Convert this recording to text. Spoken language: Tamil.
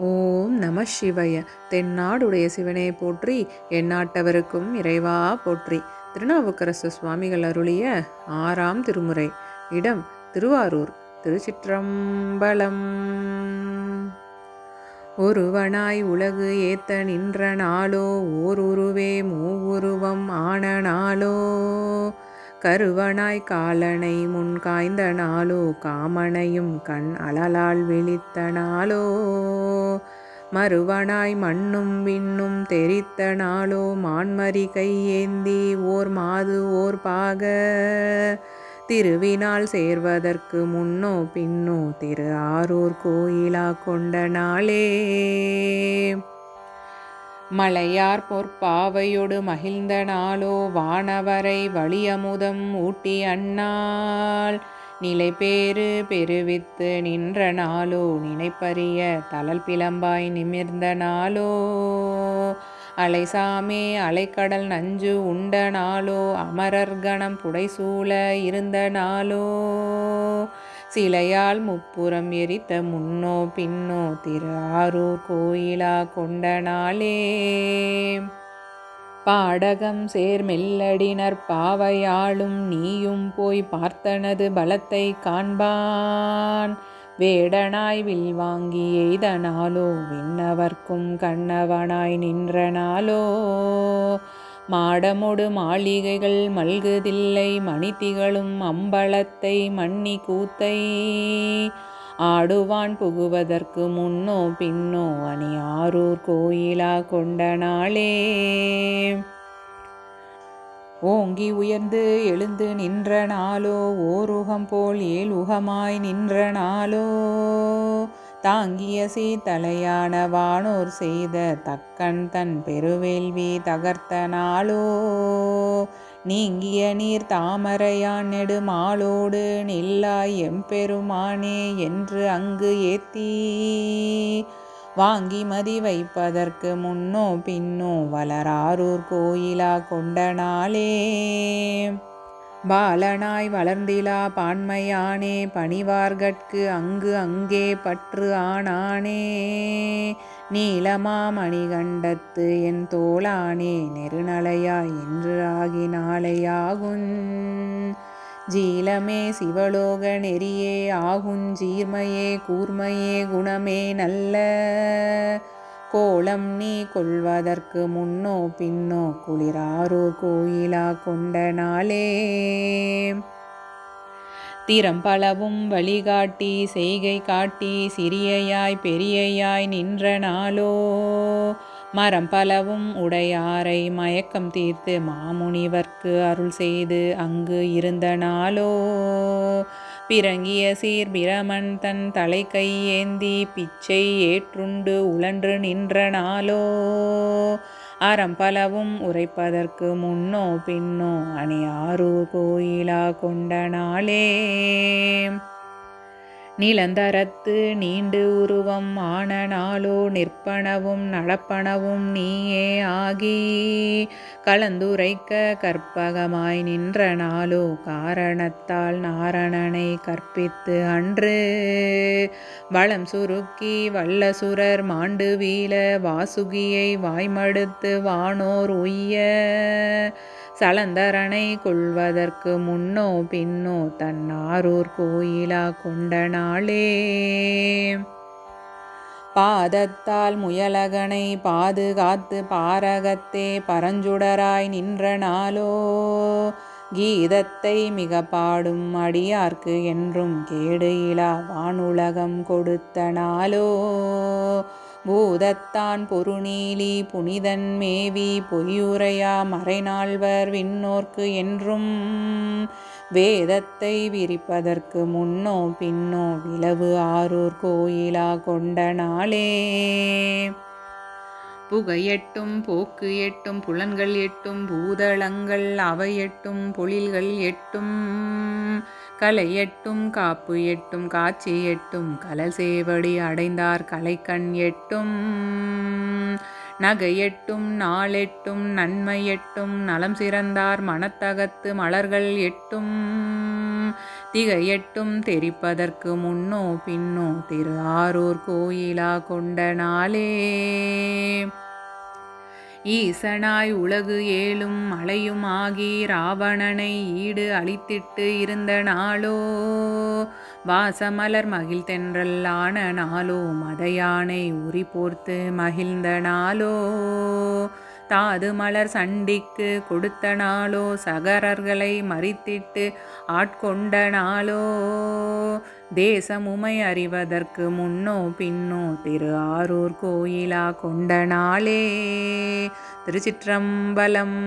ஓம் நம சிவய. தென்னாடுடைய சிவனே போற்றி எந்நாட்டவருக்கும் இறைவா போற்றி. திருநாவுக்கரசு சுவாமிகள் அருளிய ஆறாம் திருமுறை இடம் திருவாரூர் திருச்சிற்றம்பலம். ஒருவனாய் உலகு ஏத்த நின்ற நாளோ ஓருருவே மூவுருவம் ஆன நாளோ. கருவனாய் காலனை முன் காய்ந்த நாளோ காமனையும் கண் அலலால் விழித்த நாளோ. மறுவனாய் மண்ணும் விண்ணும் தெரித்த நாளோ மான்மரி கையேந்தி ஓர் மாது ஓர் பாக. திருவினால் சேர்வதற்கு முன்னோ பின்னோ திரு ஆரூர் கோயிலா கொண்ட நாளே. மலையார் பொற்பாவையொடு மகிழ்ந்த நாளோ வானவரை வழியமுதம் ஊட்டி அண்ணாள். நிலைபேறு பெருவித்து நின்ற நாளோ நினைப்பறிய தளல் பிளம்பாய் நிமிர்ந்த நாளோ. அலைசாமே அலைக்கடல் நஞ்சு உண்ட நாளோ அமரர் கணம் புடைசூழ இருந்த நாளோ. சிலையால் முப்புறம் எரித்த முன்னோ பின்னோ திரு ஆரூர் கோயிலா கொண்ட நாளே பாடகம் சேர் மெல்லடினர் பாவையாளும் நீயும் போய் பார்த்தனது பலத்தை காண்பான். வேடனாய் வில் வாங்கி எய்தனாலோ விண்ணவர்க்கும் கண்ணவனாய் நின்றனாலோ மாடமொடு மாளிகைகள் மல்குதில்லை மணித்திகளும் அம்பலத்தை மன்னி கூத்தை. ஆடுவான் புகுவதற்கு முன்னோ பின்னோ அணி ஆரூர் கோயிலா கொண்ட நாளே. ஓங்கி உயர்ந்து எழுந்து நின்ற நாளோ ஓருகம் போல் ஏழுகமாய் நின்ற நாளோ. தாங்கிய சீத்தலையான வானோர் செய்த தக்கன் தன் பெருவேள்வி தகர்த்த நாளோ. நீங்கிய நீர் தாமரையான் நெடுமாளோடு நில்லாய் எம்பெருமானே என்று அங்கு ஏத்தி. வாங்கி மதி வைப்பதற்கு முன்னோ பின்னோ வளராரூர் கோயிலா கொண்ட நாளே. பாலனாய் வளர்ந்திலா பான்மையானே பணிவார்கட்கு அங்கு அங்கே பற்று ஆனானே. நீலமா மணிகண்டத்து என் தோளானே நெருநலையா என்று ஆகி நாளையாகும் ஜீலமே சிவலோக நெறியே ஆகும் ஜீர்மையே கூர்மையே குணமே நல்ல. கோலம் நீ கொள்வதற்கு முன்னோ பின்னோ குளிராரூர் கோயிலா கொண்ட நாளே. திறம் பலவும் வழிகாட்டி செய்கை காட்டி சிறியையாய் பெரியையாய் நின்ற நாளோ. மரம் பலவும் உடையாரை மயக்கம் தீர்த்து மாமுனிவர்க்கு அருள் செய்து அங்கு இருந்த நாளோ. பிறங்கிய சீர் பிரமன் தன் தலை கையேந்தி பிச்சை ஏற்றுண்டு உழன்று நின்ற நாளோ. அறம் பலவும் உரைப்பதற்கு முன்னோ பின்னோ அணி கோயிலா கொண்ட நாளே. நிலந்தரத்து நீண்டு உருவம் ஆன நாளோ நிற்பனவும் நடப்பனவும் நீயே ஆகி. கலந்துரைக்க கற்பகமாய் நின்ற நாளோ காரணத்தால் நாரணனை கற்பித்து அன்று. வளம் சுருக்கி வல்லசுரர் மாண்டு வீழ வாசுகியை வாய்மடுத்து வானோர் உய்ய. சலந்தரனை கொள்வதற்கு முன்னோ பின்னோ தன்னாரூர் கோயிலா கொண்ட நாளே பாதத்தால் முயலகனை பாதுகாத்து பாரகத்தே பரஞ்சுடராய் நின்ற நாளோ. கீதத்தை மிக பாடும் அடியார்க்கு என்றும் கேடு இலா வானுலகம் கொடுத்த நாளோ. பூதத்தான் பொருநீலி புனிதன் மேவி பொய்யுரையா மறைநாள்வர் விண்ணோர்க்கு என்றும். வேதத்தை விரிப்பதற்கு முன்னோ பின்னோ விளவு ஆரூர் கோயிலா கொண்ட நாளே. புகை எட்டும் போக்கு எட்டும் புலன்கள் எட்டும் பூதளங்கள் அவை எட்டும் பொழில்கள் எட்டும் கலை எட்டும் காப்பு எட்டும் காட்சி எட்டும் கலல் சேவடி அடைந்தார் கலைக்கண் எட்டும் நகை எட்டும் நாளெட்டும் நன்மை எட்டும் நலம் சிறந்தார் மனத்தகத்து மலர்கள் எட்டும் திகையெட்டும் தெரிப்பதற்கு முன்னோ பின்னோ திரு ஆரூர் கோயிலா கொண்ட நாளே. ஈசனாய் உலகு ஏழும் மலையும் ஆகி ராவணனை ஈடு அழித்திட்டு இருந்த நாளோ. வாசமலர் மகிழ்த்தென்றல் ஆன நாளோ மதையானை உரி போர்த்து மகிழ்ந்த நாளோ. தாது மலர் சண்டிக்கு கொடுத்த நாளோ சகரர்களை மறித்திட்டு ஆட்கொண்ட நாளோ. தேசமுமை அறிவதற்கு முன்னோ பின்னோ திரு ஆரூர் கோயிலா கொண்ட நாளே. திருச்சிற்றம்பலம்